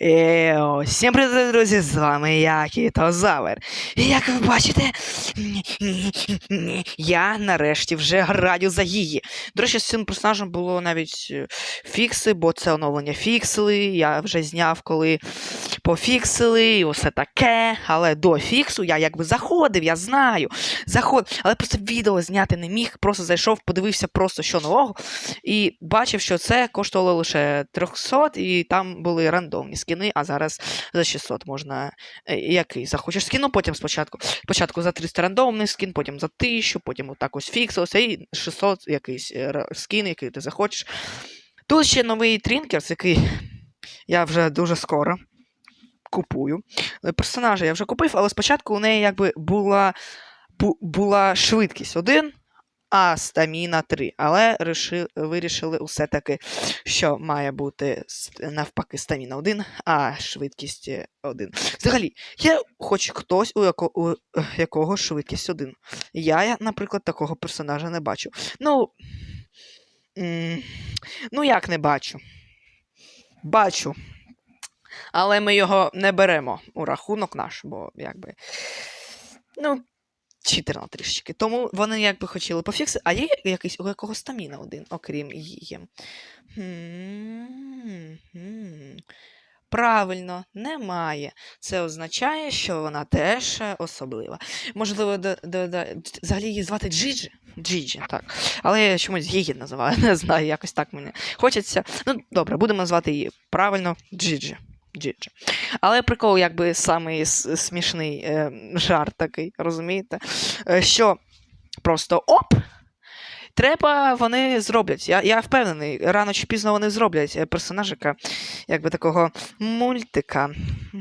Ео, всім привіт, друзі! З вами я, Кітозавр. І як ви бачите, я нарешті вже граю за її. До речі, з цим персонажем було навіть е, фікси, бо це оновлення фіксили. Я вже зняв, коли пофіксили, і усе таке. Але до фіксу я якби заходив, я знаю. Заходив, але просто відео зняти не міг. Просто зайшов, подивився просто що нового. І бачив, що це коштувало лише 300, і там були рандомні скіни, а зараз за 600 можна е, який захочеш скін, ну потім спочатку. Спочатку за 300 рандомний скін, потім за 1000, потім отак ось фіксилося, і 600 якийсь е, скін, який ти захочеш. Тут ще новий Трінкерс, який я вже дуже скоро купую. Е, Персонажа я вже купив, але спочатку у неї якби була, бу, була швидкість 1, а стаміна 3. Але реши, вирішили усе таки, що має бути навпаки стаміна 1, а швидкість 1. Взагалі, є хоч хтось, у, яко, у е, якого швидкість 1. Я, я, наприклад, такого персонажа не бачу. Ну. Ну, як не бачу? Бачу. Але ми його не беремо у рахунок наш, бо якби. Ну, читерно трішечки. Тому вони якби хотіли пофіксити. А є якийсь у якого стаміна один, окрім її. Правильно, немає. Це означає, що вона теж е, особлива. Можливо, до, до, до... взагалі її звати Джиджі. Джиджі, так. Але я чомусь її називаю, не знаю, якось так мені хочеться. Ну, добре, будемо назвати її правильно Джиджі. Джиджі. Але прикол, якби самий смішний е, жарт такий, розумієте? Е, що просто оп! Треба вони зроблять. Я, я впевнений, рано чи пізно вони зроблять е, персонажика, якби такого мультика,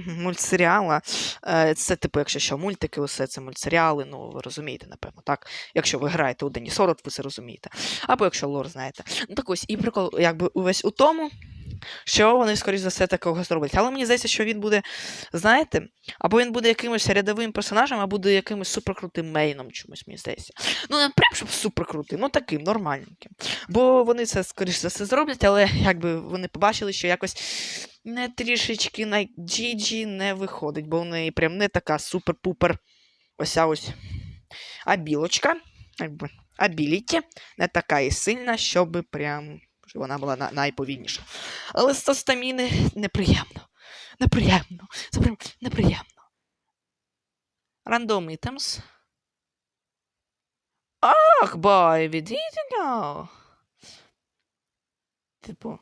мультсеріала. Е, Це, типу, якщо що, мультики, усе це мультсеріали, ну ви розумієте, напевно, так. Якщо ви граєте у Дені Сорот, ви це розумієте. Або якщо лор знаєте. Ну так ось, і прикол, якби увесь у тому, що вони, скоріш за все, такого зроблять. Але мені здається, що він буде, знаєте, або він буде якимось рядовим персонажем, або буде якимось суперкрутим мейном чомусь, мені здається. Ну, не прям щоб суперкрутим, ну таким, нормальненьким. Бо вони це, скоріш за все, зроблять, але якби вони побачили, що якось не трішечки на GG не виходить, бо в неї прям не така супер-пупер ося ось абілочка, якби абіліті, не така і сильна, щоб прям щоб вона була на- найповільніша. Але з стаміни неприємно. Неприємно. Це прям неприємно. Random items. Ах, бай, відійдемо. Типу,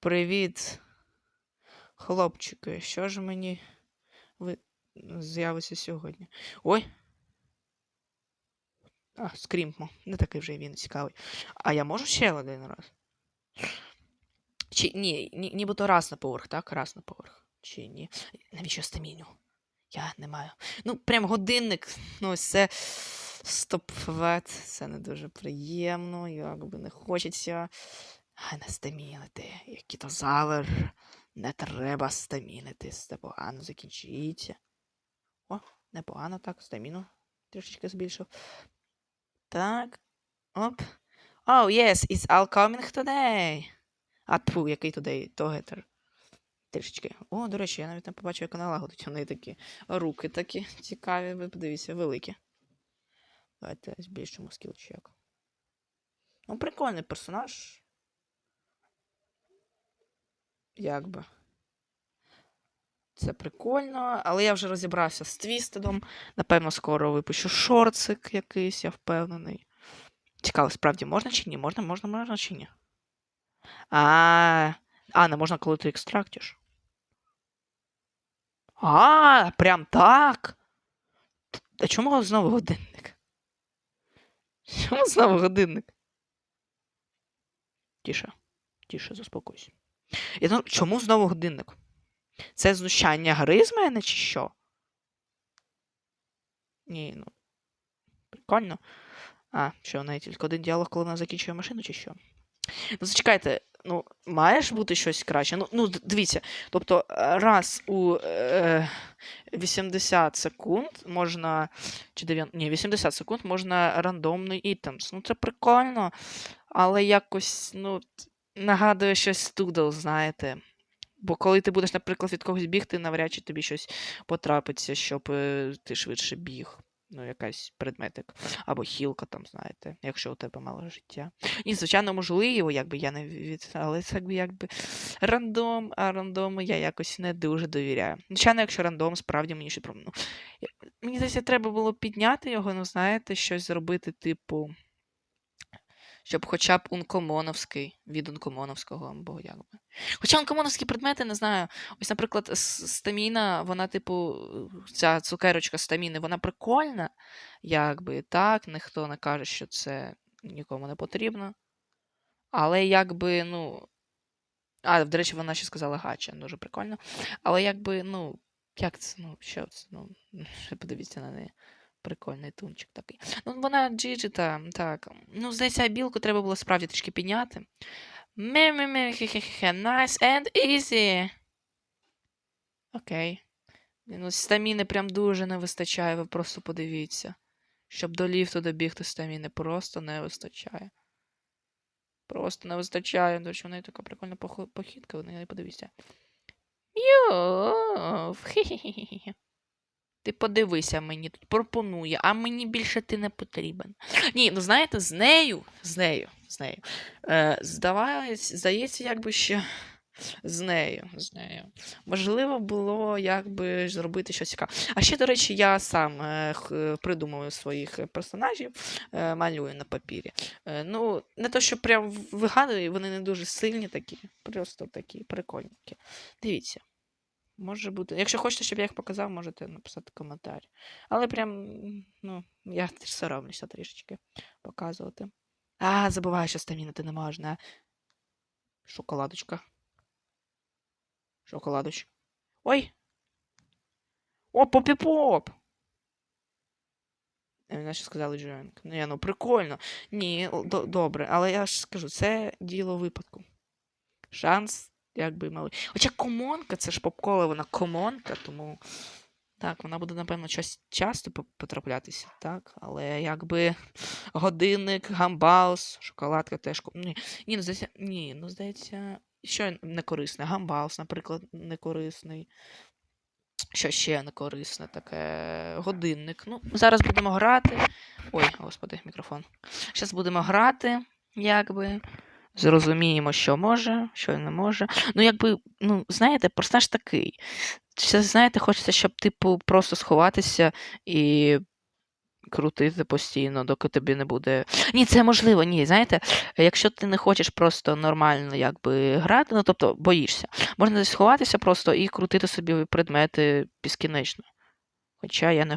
привіт, хлопчики. Що ж мені ви... з'явиться сьогодні? Ой. А, скрімпмо. Не такий вже він цікавий. А я можу ще один раз? Чи ні, ні, нібито раз на поверх, так? Раз на поверх. Чи ні? Навіщо стаміню? Я не маю. Ну, прям годинник. Ну, ось це стопвет. Це не дуже приємно, якби не хочеться. А не стамінити. Як кітозавр. Не треба стамінити. Це погано закінчиться. О, непогано так, стаміну трішечки збільшив. Так. Оп. Oh, yes, it's all coming today. А тьфу, який today, то гетер. Трішечки. О, до речі, я навіть не побачив, як вона лагодить. Вони такі руки такі цікаві, ви подивіться, великі. Давайте збільшимо скілчек. Ну, прикольний персонаж. Якби. Це прикольно, але я вже розібрався з Твістедом. Напевно, скоро випущу шорцик якийсь, я впевнений. Цікаво, справді можна чи ні? Можна, можна, можна чи ні? А, а, не можна, коли ти екстрактиш. А, прям так. А чому знову годинник? Чому знову годинник? Тіше. Тіше, заспокойся. Я думаю, чому знову годинник? Це знущання гри з мене чи що? Ні, ну. Прикольно. А, що, в тільки один діалог, коли вона закінчує машину, чи що? Ну, зачекайте, ну, має ж бути щось краще. Ну, ну дивіться, тобто, е, раз у е, 80 секунд можна. Чи 90, ні, 80 секунд можна рандомний ітемс. Ну, це прикольно, але якось, ну, нагадує щось Doodle, знаєте. Бо коли ти будеш, наприклад, від когось бігти, навряд чи тобі щось потрапиться, щоб е, ти швидше біг. Ну, якась предметик. Або хілка, там, знаєте, якщо у тебе мало життя. І, звичайно, можливо, якби я не від. Але це якби, якби рандом, а рандому я якось не дуже довіряю. Звичайно, якщо рандом, справді мені ще. Ну, мені здається, треба було підняти його, ну, знаєте, щось зробити, типу. Щоб хоча б ункомоновський від ункомоновського, або як би. Хоча ункомоновські предмети, не знаю. Ось, наприклад, стаміна, вона, типу, ця цукерочка стаміни, вона прикольна, якби так, ніхто не каже, що це нікому не потрібно. Але якби, ну. А, до речі, вона ще сказала гача, дуже прикольно. Але якби, ну, як це, ну, що це, ну, подивіться на неї. Прикольний тунчик такий. Ну, вона джиджита, так. Ну, здається, білку треба було справді трішки підняти. Ме-ме-ме, хе-хе-хе, nice and easy. Окей. Ну, стаміни прям дуже не вистачає, ви просто подивіться. Щоб до ліфту добігти стаміни просто не вистачає. Просто не вистачає. До речі, в неї така прикольна похідка, ви неї подивіться. Йоф, хе-хе-хе. Ти подивися мені тут пропонує, а мені більше ти не потрібен. Ні, ну знаєте, з нею, з нею, з нею. Е, здавається, здається, якби ще з нею, з нею. Можливо, було якби зробити щось цікаве. А ще, до речі, я сам е, придумую своїх е, персонажів, е, малюю на папірі. Е, ну, не то, що прям вигадую, вони не дуже сильні такі, просто такі прикольненькі. Дивіться. Може бути. Якщо хочете, щоб я їх показав, можете написати коментар. Але прям, ну, я соромлюся трішечки показувати. А, забуваю, що стамінити не можна. Шоколадочка. Шоколадочка. Ой! О, попі-поп! Е, Наші сказали Джоінг. Ні, ну прикольно. Ні, добре, але я ж скажу, це діло випадку. Шанс, якби малий. Хоча комонка, це ж попкола, вона комонка, тому. Так, вона буде, напевно, час, часто потраплятися, так? Але якби годинник, гамбаус, шоколадка теж. Ні, ні, ну здається, ні, ну здається, що не корисне? Гамбаус, наприклад, не корисний. Що ще не корисне таке? Годинник. Ну, зараз будемо грати. Ой, господи, мікрофон. Зараз будемо грати, якби. Зрозуміємо, що може, що не може. Ну, якби, ну, знаєте, персонаж такий. Це, знаєте, хочеться, щоб, типу, просто сховатися і крутити постійно, доки тобі не буде. Ні, це можливо, ні. Знаєте, якщо ти не хочеш просто нормально якби грати, ну тобто боїшся, можна десь сховатися просто і крутити собі предмети безкінечно. Хоча я не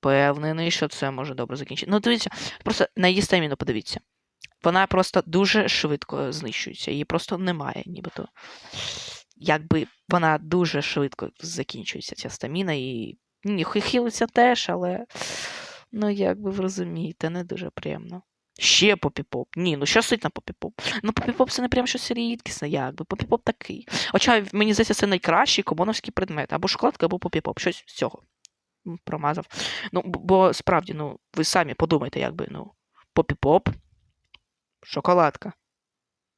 впевнений, що це може добре закінчити. Ну, дивіться, просто на її стаміну подивіться. Вона просто дуже швидко знищується, її просто немає, нібито. Якби вона дуже швидко закінчується, ця стаміна, і ні, хилиться теж, але ну, якби ви розумієте, не дуже приємно. Ще попі-поп. Ні, ну що сить на попі-поп? Ну, попі-поп це не прям щось рідкісне, якби. Попі-поп такий. Хоча мені здається, це найкращий комоновський предмет. Або шоколадка, або попі-поп. Щось з цього. Промазав. Ну, бо справді, ну, ви самі подумайте, якби, ну, попі-поп, шоколадка.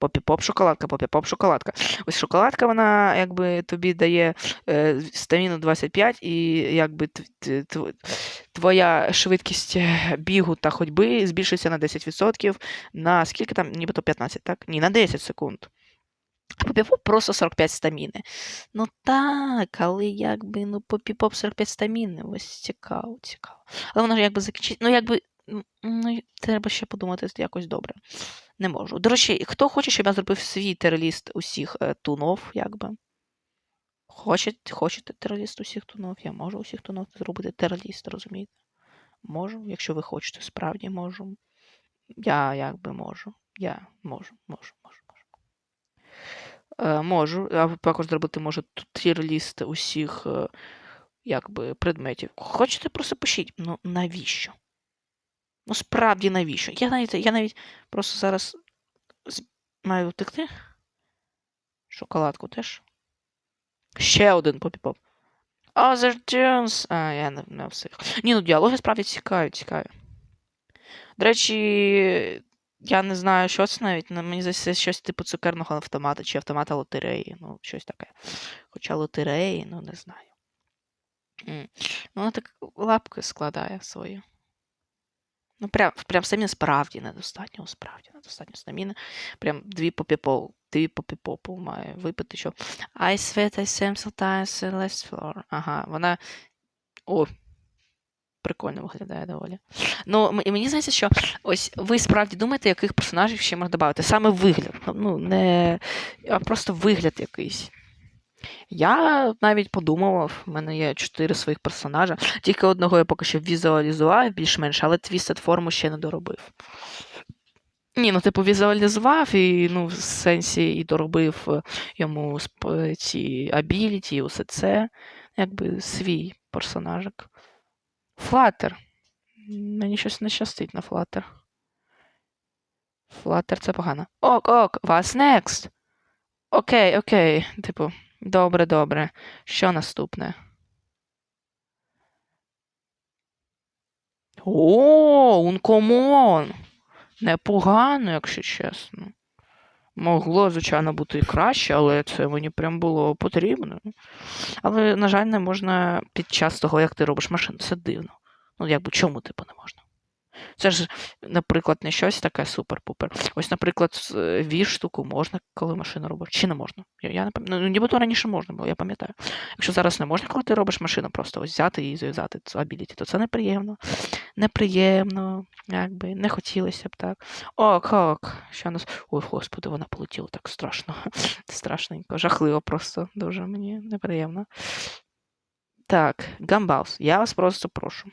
Попі-поп, шоколадка, попі-поп, шоколадка. Ось шоколадка, вона якби тобі дає е, стаміну 25, і якби твоя швидкість е, бігу та ходьби збільшується на 10%. На скільки там, нібито 15, так? Ні, на 10 секунд. Попі-поп просто 45 стаміни. Ну так, але якби, ну, попі-поп 45 стаміни. Ось цікаво, цікаво. Але воно ж якби закінчить. Ну, якби. Ну, треба ще подумати якось добре. Не можу. До речі, хто хоче, щоб я зробив свій терліст усіх е, тунов, якби. Хочете, хочете терліст усіх тунов? Я можу усіх тунов зробити терліст, розумієте? Можу, якщо ви хочете, справді можу. Я якби можу. Я можу, можу, можу, можу. Е, можу. А також зробити можу тір-ліст усіх е, якби, предметів. Хочете, просто пишіть. Ну навіщо? Ну, справді навіщо? Я навіть, я навіть просто зараз маю втекти. Шоколадку теж. Ще один попіп-поп. Other tunes. А, я не, не встиг. Ні, ну діалоги справді цікаві, цікаві. До речі, Я не знаю, що це навіть. ну, Мені здається, щось типу цукерного автомата чи автомата лотереї. Ну, щось таке. Хоча лотереї, ну не знаю. М. Вона так лапки складає свої. Ну, прям, прям самі справді недостатньо, справді недостатньо стаміни. Прям дві попіпол, дві попіпопу має випити, що I sweat I swam sometimes last floor. Ага, вона. О, прикольно виглядає доволі. Ну, і мені здається, що ось ви справді думаєте, яких персонажів ще можна додати. Саме вигляд. Ну, не а просто вигляд якийсь. Я навіть подумав, в мене є чотири своїх персонажа. Тільки одного я поки що візуалізував більш-менш, але твістед форму ще не доробив. Ні, ну, типу, візуалізував і, ну, в сенсі і доробив е, йому ці абіліті, і усе це. Якби свій персонажик. Флаттер. Мені щось не щастить на Флаттер. Флаттер це погано. Ок, ок, вас next. Окей, окей. Типу, добре, добре. Що наступне? О, Ункомон! Непогано, якщо чесно. Могло, звичайно, бути і краще, але це мені прям було потрібно. Але, на жаль, не можна під час того, як ти робиш машину. Це дивно. Ну, якби чому, типу, не можна? Це ж, наприклад, не щось таке супер-пупер. Ось, наприклад, е, штуку можна, коли машину робиш, чи не можна. Я, я пам'ятаю. Ну, нібито раніше можна було, я пам'ятаю. Якщо зараз не можна, коли ти робиш машину, просто ось взяти і зав'язати цю абіліті, то це неприємно. Неприємно, якби, не хотілося б так. Ок, ок. Що нас. Ой, господи, вона полетіла так страшно. Страшненько, жахливо просто. Дуже мені неприємно. Так, Гамбаус, я вас просто прошу.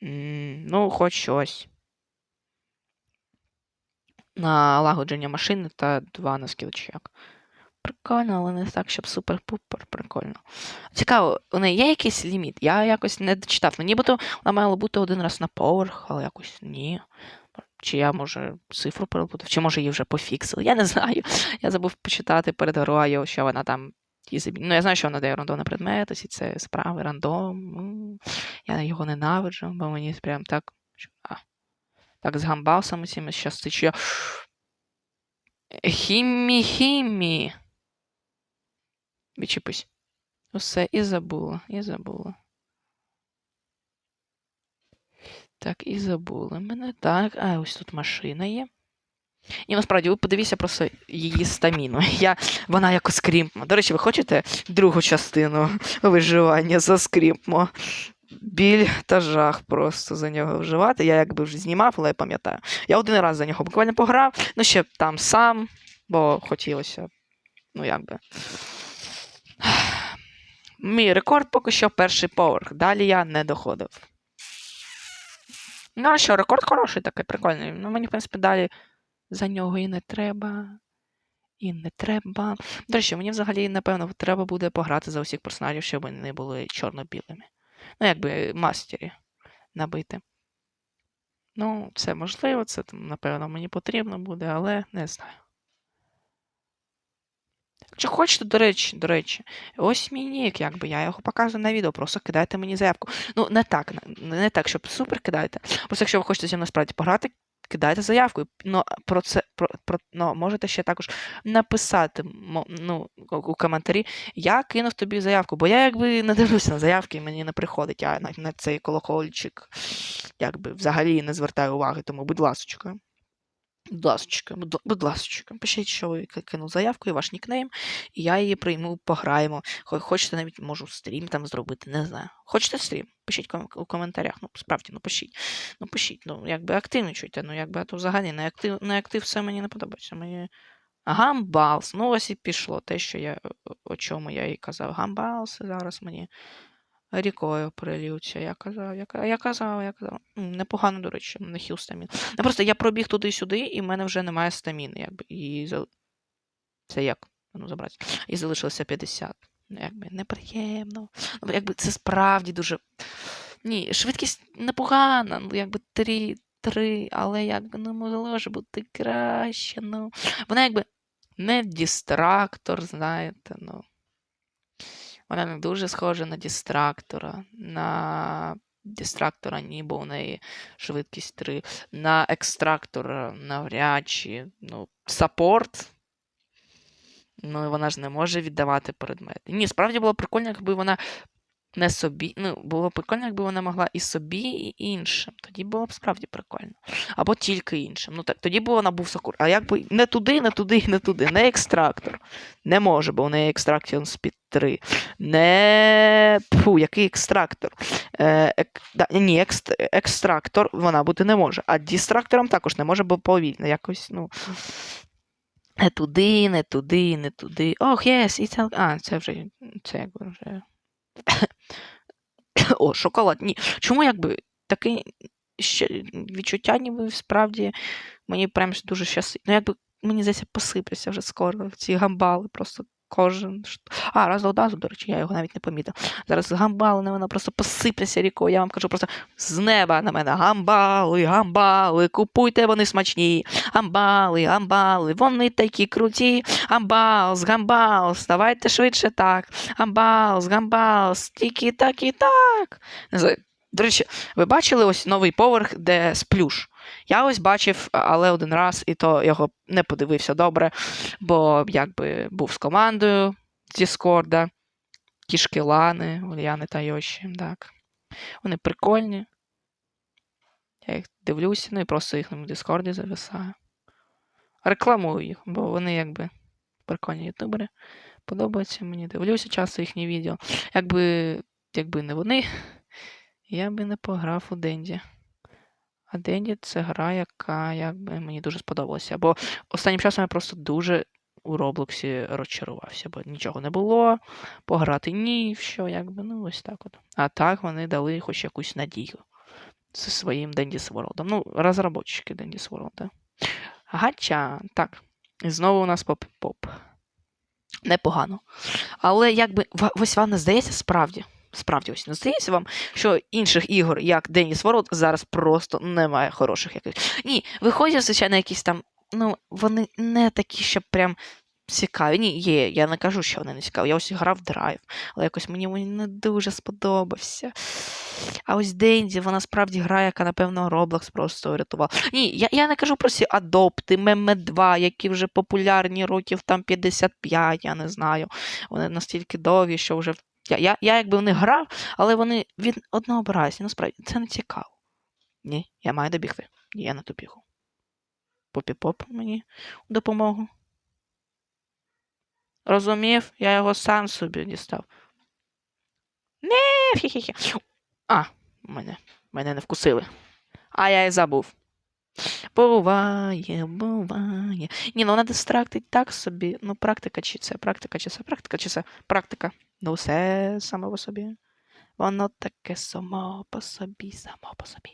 Ну, хоч щось. Налагодження машини та два на скілчек. Прикольно, але не так, щоб супер-пупер прикольно. Цікаво, у неї є якийсь ліміт? Я якось не дочитав. Ну, нібито вона мала бути один раз на поверх, але якось ні. Чи я, може, цифру переплутав, чи може її вже пофіксили. Я не знаю. Я забув почитати перед грою, що вона там. Ну, я знаю, що вона дає рандомні предмети, всі це справи, рандом. Я його ненавиджу, бо мені прям так. А. Так, з гамбалсами цими щастить, що я. Хімі-хімі. Відчепись. Усе, і забула, і забула. Так, і забули мене. Так, а ось тут машина є. І насправді, ви подивіться просто її стаміну. Я, вона як скрімпмо. До речі, ви хочете другу частину виживання за скрімпмо? Біль та жах просто за нього вживати. Я якби вже знімав, але я пам'ятаю. Я один раз за нього буквально пограв, ну ще там сам, бо хотілося. Ну, якби. Мій рекорд поки що перший поверх. Далі я не доходив. Ну, а що, рекорд хороший такий, прикольний. Ну, мені, в принципі, далі за нього і не треба. І не треба. До речі, мені взагалі, напевно, треба буде пограти за усіх персонажів, щоб вони не були чорно-білими. Ну, якби мастері набити. Ну, це можливо, це, напевно, мені потрібно буде, але не знаю. Якщо хочете, до речі, до речі, ось мій нік, якби я його показую на відео, просто кидайте мені заявку. Ну, не так, не так, щоб супер кидайте. Просто якщо ви хочете зі мною справді пограти, кидайте заявку. Ну, про це про, про, ну, можете ще також написати ну, у коментарі, я кинув тобі заявку, бо я якби не дивлюся на заявки, мені не приходить, я на, на цей колокольчик якби взагалі не звертаю уваги, тому будь ласочка. Будь ласочка, будь, ла- ласочка, пишіть, що ви кинув заявку і ваш нікнейм, і я її прийму, пограємо. Хо- Хочете навіть можу стрім там зробити, не знаю. Хочете стрім? Пишіть у коментарях. Ну, справді, ну пишіть. Ну пишіть, ну якби активничуйте, ну якби а то взагалі не актив, не актив все мені не подобається. Мені. Гамбалс. Ну, ось і пішло те, що я о чому я і казав. Гамбалс зараз мені рікою прилються. Я казав, я, ка- я казав, я казав. Непогано, до речі, на хіл стамін. Ну просто я пробіг туди-сюди, і в мене вже немає стаміни, якби. І зал- це як? Ну, забрати. І залишилося 50. Ну, якби неприємно. Ну, якби це справді дуже. Ні, швидкість непогана, ну якби 3, 3, але якби ну могло ж бути краще. Ну. Вона якби не дистрактор, знаєте, ну. Вона не дуже схожа на дистрактора, на дистрактора ні, бо у неї швидкість 3. На екстрактора навряд чи. Ну, саппорт. Ну, вона ж не може віддавати предмети. Ні, справді було прикольно, якби вона не собі. Ну, було прикольно, якби вона могла і собі, і іншим. Тоді було б справді прикольно. Або тільки іншим. Ну так, тоді б вона був сакур. А якби не туди, не туди, не туди. Не екстрактор. Не може, бо у неї екстракціон спід 3. Не. Фу, який екстрактор? Е, ек... да, ні, екст... екстрактор вона бути не може. А дістрактором також не може, бо повільно. Якось, ну. Не туди, не туди, не туди. Ох, yes, it's al- А, це вже. Це якби вже. О, шоколад. Ні. Чому якби таке ще відчуття, ніби справді мені прям дуже щасить. Ну, якби мені здається, посипляться вже скоро ці гамбали, просто кожен. А, раз до одразу, до речі, я його навіть не помітив. Зараз гамбали на мене просто посипляться рікою. Я вам кажу просто з неба на мене гамбали, гамбали, купуйте, вони смачні. Гамбали, гамбали, вони такі круті. Гамбаус, гамбаус, давайте швидше так. Гамбаус, гамбаус, тільки так і так. До речі, ви бачили ось новий поверх, де сплюш? Я ось бачив, але один раз, і то його не подивився добре, бо якби був з командою Діскорда, кішки Лани, Ульяни та Йоші, так. Вони прикольні. Я їх дивлюся, ну і просто їх на Діскорді зависаю. Рекламую їх, бо вони якби прикольні ютубери. Подобається мені. Дивлюся часто їхні відео. Якби, якби не вони, я би не пограв у Денді. Денді це гра, яка якби мені дуже сподобалася. Бо останнім часом я просто дуже у Роблоксі розчарувався, бо нічого не було, пограти ні, що, якби, ну ось так от. А так вони дали хоч якусь надію зі своїм Денді Ворлдом. Ну, розробочики Денді Ворлда. Гача, так. І знову у нас поп-поп. Непогано. Але якби ось вам не здається справді. Справді ось не здається вам, що інших ігор, як Деніс Ворлд, зараз просто немає хороших якихось. Ні, виходять, звичайно, якісь там. Ну, вони не такі, що прям цікаві. Ні, є. Я не кажу, що вони не цікаві. Я ось грав драйв, але якось мені він не дуже сподобався. А ось Денді, вона справді гра, яка, напевно, Roblox просто врятувала. Ні, я, я не кажу про ці адопти, меме 2, які вже популярні років там 55, я не знаю. Вони настільки довгі, що вже. Я, я, я якби в них грав, але вони від однообразні. Ну, справді, це не цікаво. Ні, я маю добігти. Я не добігу. Попі-поп мені у допомогу. Розумів, я його сам собі дістав. Не, хі-хі-хі. А, мене, мене не вкусили. А я і забув. Буває, буває. Ні, ну вона дистрактить так собі. Ну, практика чи це, практика чи це, практика чи це, практика. Ну, все само по собі. Воно таке само по собі, само по собі.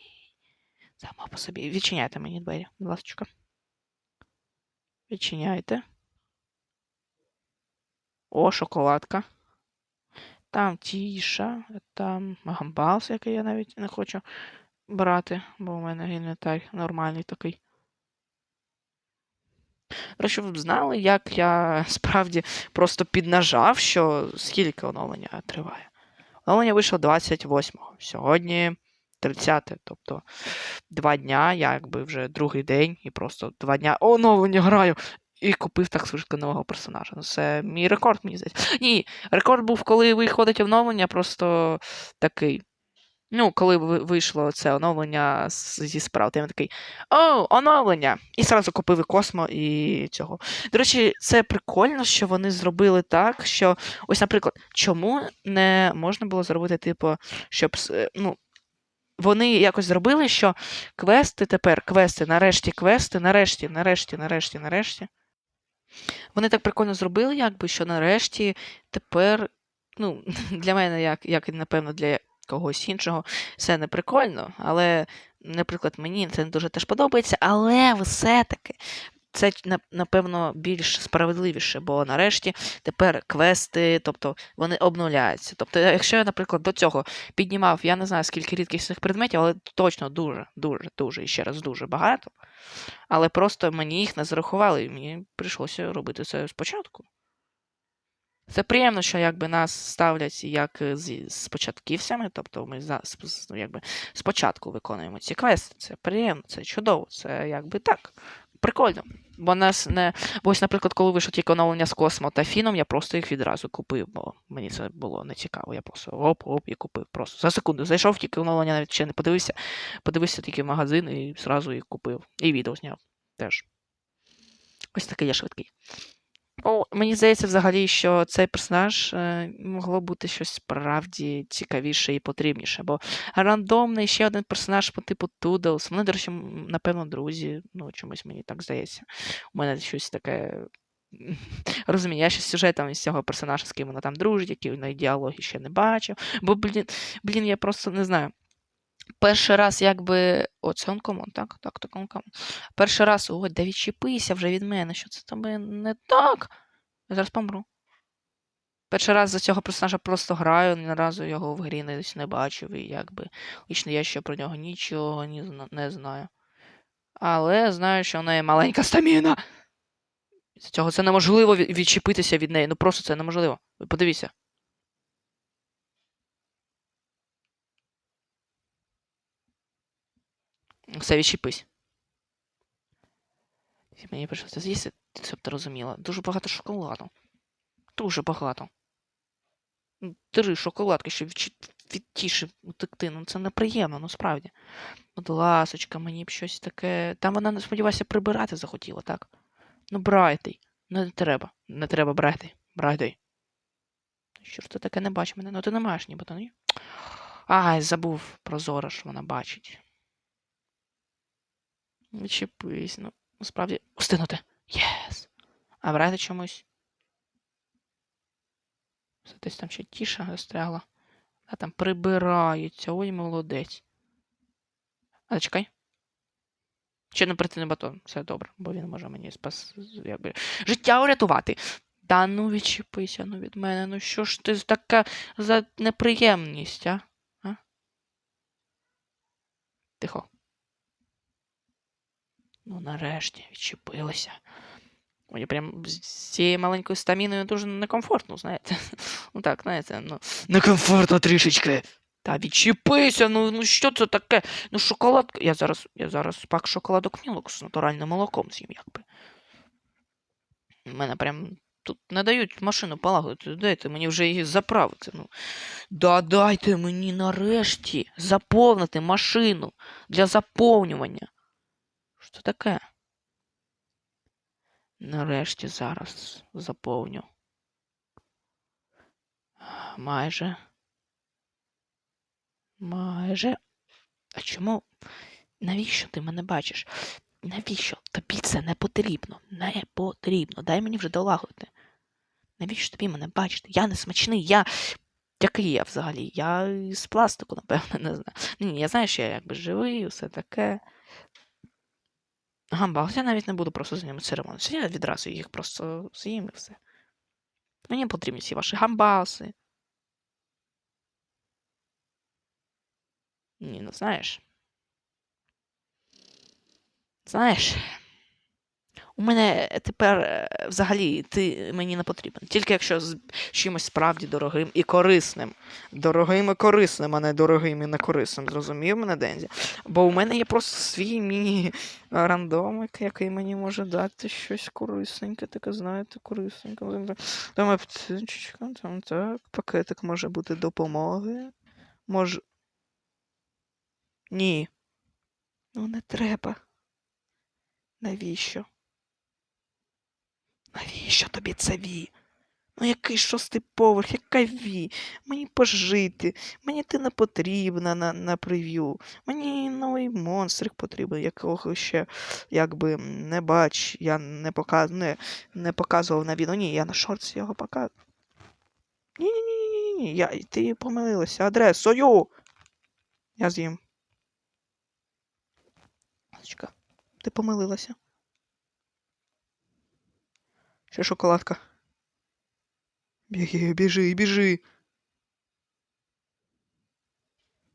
Само по собі. Відчиняйте мені двері, будь ласка. Відчиняйте. О, шоколадка. Там тіша, там гамбалс, який я навіть не хочу брати, бо у мене він не так нормальний такий. Речі, ви б знали, як я справді просто піднажав, що скільки оновлення триває. Оновлення вийшло 28-го. Сьогодні 30, тобто два дня, я якби вже другий день, і просто два дня оновлення граю. І купив так швидко нового персонажа. Ну, це мій рекорд, мені здається. Ні, рекорд був, коли виходить оновлення, просто такий. Ну, коли ви- вийшло це оновлення зі справ, то я такий О, оновлення! І зразу купив і Космо і цього. До речі, це прикольно, що вони зробили так, що ось, наприклад, чому не можна було зробити, типу, щоб е, ну. Вони якось зробили, що квести тепер, квести, нарешті, квести, нарешті, нарешті, нарешті, нарешті. Вони так прикольно зробили, якби, що нарешті тепер, ну, для мене, як, як і напевно для когось іншого, це не прикольно, але, наприклад, мені це не дуже теж подобається, але все-таки це напевно більш справедливіше, бо нарешті тепер квести, тобто вони обнуляються. Тобто, якщо я, наприклад, до цього піднімав, я не знаю скільки рідкісних предметів, але точно дуже, дуже, дуже і ще раз дуже багато. Але просто мені їх не зарахували, і мені прийшлося робити це спочатку. Це приємно, що якби нас ставлять як е, з, з початківцями, тобто ми за, ну, якби, спочатку виконуємо ці квести. Це приємно, це чудово, це якби так. Прикольно. Бо нас не. Бо ось, наприклад, коли вийшло тільки оновлення з Космо та Фіном, я просто їх відразу купив, бо мені це було не цікаво. Я просто оп-оп і купив. Просто за секунду зайшов, тільки оновлення навіть ще не подивився. Подивився тільки в магазин і зразу їх купив. І відео зняв теж. Ось такий я швидкий. О, мені здається, взагалі, що цей персонаж е, могло бути щось справді цікавіше і потрібніше. Бо рандомний ще один персонаж по типу Тудлс. Вони, до речі, напевно, друзі. Ну, чомусь мені так здається. У мене щось таке. Розумію, я ще сюжетом із цього персонажа, з ким вона там дружить, які в неї діалоги ще не бачив. Бо, блін, блін, я просто не знаю. Перший раз, якби. О, це онкомон, так? Так, так, онкомон. Перший раз, ой, да відчепися вже від мене, що це тобі не так. Я зараз помру. Перший раз за цього персонажа просто граю, ні разу його в грі не, не бачив, і якби лічно я ще про нього нічого не, не знаю. Але знаю, що в неї маленька стаміна. З цього це неможливо відчепитися від неї. Ну просто це неможливо. Подивіться. Все, відчепись. І Мені прийшлося з'їсти, щоб ти розуміла. Дуже багато шоколаду. Дуже багато. Три шоколадки, щоб відтішив утекти. Ну це неприємно, ну справді. Будь ласочка, мені б щось таке. Там вона, сподіваюся, прибирати захотіла, так? Ну, брайтей. Не треба. Не треба брати. Брайтей. Що ж ти таке не бачиш мене? Ну ти не маєш нібито, ні? Ай, забув про Зора, що вона бачить. Відчепись, ну, насправді. Устинути. Єс. А брати чомусь. Все десь там ще тіша застрягла. А там прибирається. Ой, молодець. А чекай. Ще не прийти на батон. Все добре, бо він може мені спас якби, життя урятувати. Та ну відчепися ну від мене. Ну що ж ти така за неприємність, а? а? Тихо. Ну, нарешті відчепилася. Мені прям з цією маленькою стаміною дуже некомфортно, знаєте. Ну так, знаєте, ну. Некомфортно трішечки. Та відчепися, ну, ну що це таке? Ну, шоколад. Я зараз, я зараз пак шоколадок мілок з натуральним молоком з'їм, якби. Мене прям тут не дають машину полагодити. Дайте мені вже її заправити. Ну. Да дайте мені нарешті заповнити машину для заповнювання. Що таке? Нарешті зараз заповню. Майже. Майже. А чому? Навіщо ти мене бачиш? Навіщо? Тобі це не потрібно. Не потрібно. Дай мені вже долагодити. Навіщо тобі мене бачити? Я не смачний, я. Який я взагалі? Я з пластику, напевно, не знаю. Ні, я знаю, що я якби живий, все таке. Гамбал, я навіть не буду просто з ними церемонитися. Я відразу їх просто з'їм і все. Мені потрібні всі ваші гамбаси. Ні, ну знаєш. Знаєш. У мене тепер е, взагалі ти мені не потрібен. Тільки якщо з чимось справді дорогим і корисним. Дорогим і корисним, а не дорогим і не корисним. Зрозумів мене, Дензі? Бо у мене є просто свій міні-рандомик, який мені може дати щось корисненьке, таке, знаєте, корисненьке. Там аптечка, там так, пакетик може бути допомоги. Може. Ні. Ну не треба. Навіщо? Навіщо тобі це ві? Ну який шостий поверх, яка ві? Мені пожити, мені ти не потрібна на, на прев'ю. Мені новий монстрик потрібен, якого ще якби не бач, я не, показ... не, не показував на відео. Ні, я на шорці його показував. Ні, ні, ні, ні, ні, я ти помилилася адресою. Я з'їм. Ти помилилася. Ще шоколадка. Біги, біжи, біжи.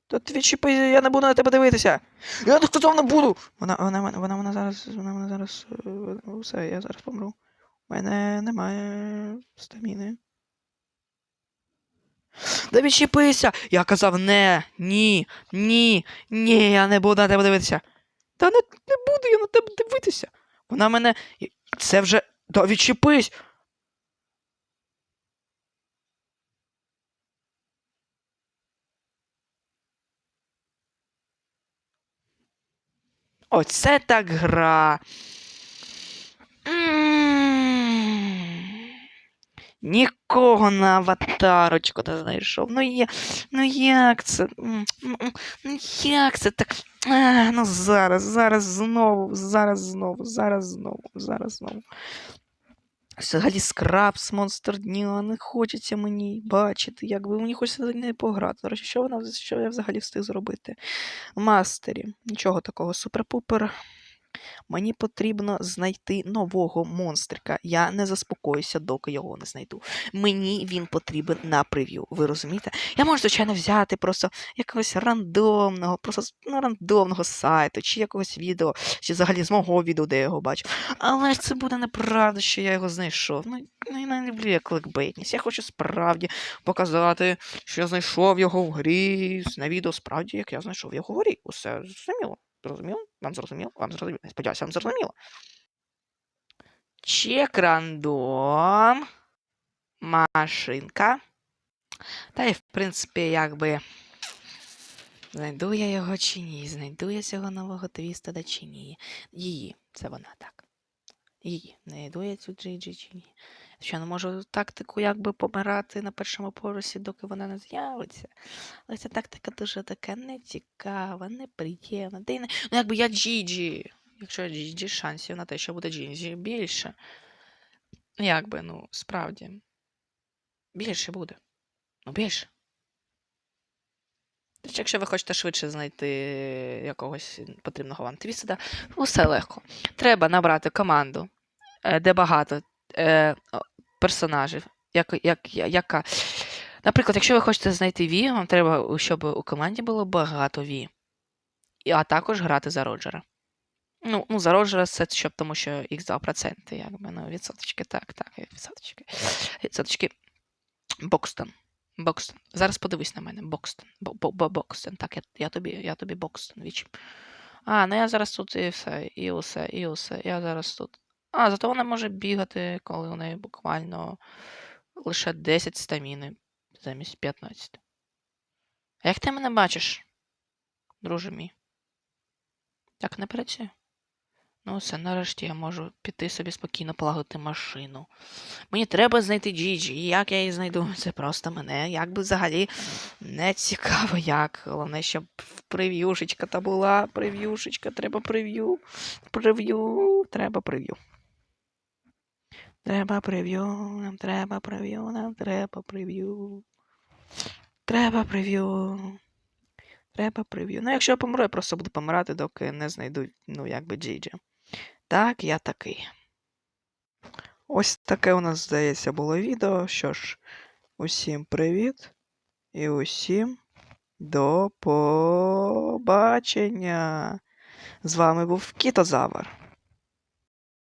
Та ти відчіпи, я не буду на тебе дивитися. Я не сказав, не буду. Вона, вона, вона, вона, вона зараз, вона, вона зараз, е, все, я зараз помру. У мене немає стаміни. Та відчепися! Я казав не, ні, ні, ні, я не буду на тебе дивитися. Та не, не буду я на тебе дивитися. Вона мене. Це вже. Та відчепись! Оце так гра. М. Нікого на аватарочку не знайшов. Ну я. Ну як це? Ну як це так? А, ну зараз, зараз знову, зараз знову, зараз знову, зараз знову. Взагалі скрабс, монстр дня, не хочеться мені бачити, якби мені хочеться не пограти. До речі, що вона що я взагалі встиг зробити? Мастері. Нічого такого супер-пупер. Мені потрібно знайти нового монстрика. Я не заспокоюся, доки його не знайду. Мені він потрібен на прев'ю. Ви розумієте? Я можу, звичайно, взяти просто якогось рандомного, просто ну, рандомного сайту, чи якогось відео, чи взагалі з мого відео, де я його бачу. Але ж це буде неправда, що я його знайшов. Ну, ну я не люблю я кликбейтність. Я хочу справді показати, що я знайшов його в грі. На відео справді, як я знайшов його в грі. Усе зрозуміло. Зрозуміло? Вам зрозуміло? Вам зрозуміло? Сподіваюся, вам зрозуміло. Чек рандом. Машинка. Та й, в принципі, якби. Знайду я його чи ні? Знайду я цього нового твістеда чи ні? Її. Це вона так. Її. Знайду я цю Джиджі чи ні? Що не можу тактику якби помирати на першому поверсі, доки вона не з'явиться. Але ця тактика дуже така нецікава, неприємна. Не... Ну, якби я Джіджі. Якщо я Джіджі, шансів на те, що буде Джіджі, більше. Якби, ну, справді. Більше буде. Ну, більше. Тож, якщо ви хочете швидше знайти якогось потрібного вам твістеда, усе легко. Треба набрати команду, е, де багато е, персонажів. Як, як, яка... Наприклад, якщо ви хочете знайти Ві, вам треба, щоб у команді було багато Ві. А також грати за Роджера. Ну, ну за Роджера це щоб, тому що X2%, якби, ну, відсоточки, так, так, відсоточки. Відсоточки. Бокстон. Бокстон. Зараз подивись на мене. Бокстон. Бо- бо- бо- Бокстон. Так, я, я тобі, я тобі Бокстон. А, ну я зараз тут і все, і усе, і усе. Я зараз тут. А, зато вона може бігати, коли у неї буквально лише 10 стаміни замість 15. А як ти мене бачиш, друже мій? Так не працює. Ну, все, нарешті я можу піти собі спокійно полагодити машину. Мені треба знайти Джіджі. І як я її знайду? Це просто мене якби взагалі не цікаво як. Головне, щоб прев'юшечка та була. Прев'юшечка, треба прев'ю. Прев'ю, треба прев'ю. Треба прев'ю, нам треба прев'ю, нам треба прев'ю. Треба прев'ю. Треба прев'ю. Ну, якщо я помру, я просто буду помирати, доки не знайду, ну, якби Джіджі. Так, я такий. Ось таке у нас, здається, було відео. Що ж, усім привіт і усім до побачення. З вами був Кітозавр.